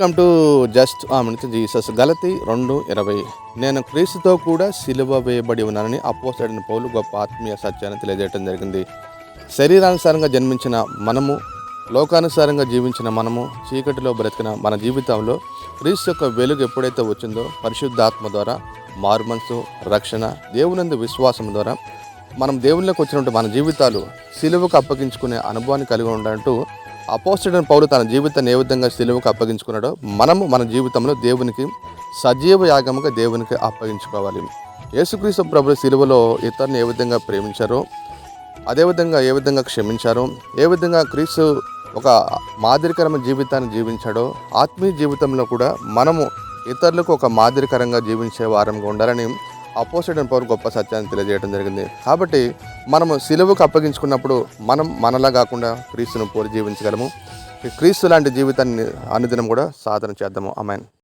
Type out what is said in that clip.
Welcome to just ఆమె Jesus గలతి రెండు ఇరవై. నేను క్రీస్తుతో కూడా సిలువ వేయబడి ఉన్నానని అపోసడిన పౌలు గొప్ప ఆత్మీయ సత్యాన్ని తెలియజేయడం జరిగింది. శరీరానుసారంగా జన్మించిన మనము లోకానుసారంగా జీవించిన మనము చీకటిలో బ్రతికిన మన జీవితంలో క్రీస్తు యొక్క వెలుగు ఎప్పుడైతే వచ్చిందో పరిశుద్ధాత్మ ద్వారా మార్మన్సు రక్షణ దేవునందు విశ్వాసం ద్వారా మనం దేవుళ్ళకి వచ్చినట్టు మన జీవితాలు సిలువకు అప్పగించుకునే అనుభవాన్ని కలిగి ఉండాలంటూ అపోస్టైన పౌలు తన జీవితాన్ని ఏ విధంగా సిలువకు అప్పగించుకున్నాడో మనము మన జీవితంలో దేవునికి సజీవ యాగముగా దేవునికి అప్పగించుకోవాలి. యేసుక్రీస్తు ప్రభు సిలువలో ఇతరుని ఏ విధంగా ప్రేమించారో అదేవిధంగా ఏ విధంగా క్షమించారో ఏ విధంగా క్రీస్తు ఒక మాదిరికరమైన జీవితాన్ని జీవించాడో ఆత్మీయ జీవితంలో కూడా మనము ఇతరులకు ఒక మాదిరికరంగా జీవించే వారంగా ఉండాలని అపోజిట్ అని పవర్ గొప్ప సత్యాన్ని తెలియజేయడం జరిగింది. కాబట్టి మనము సిలువకు అప్పగించుకున్నప్పుడు మనం మనలా కాకుండా క్రీస్తును పోలి జీవించగలము. క్రీస్తు లాంటి జీవితాన్ని అనుదినం కూడా సాధన చేద్దాము. అమ్మాయిని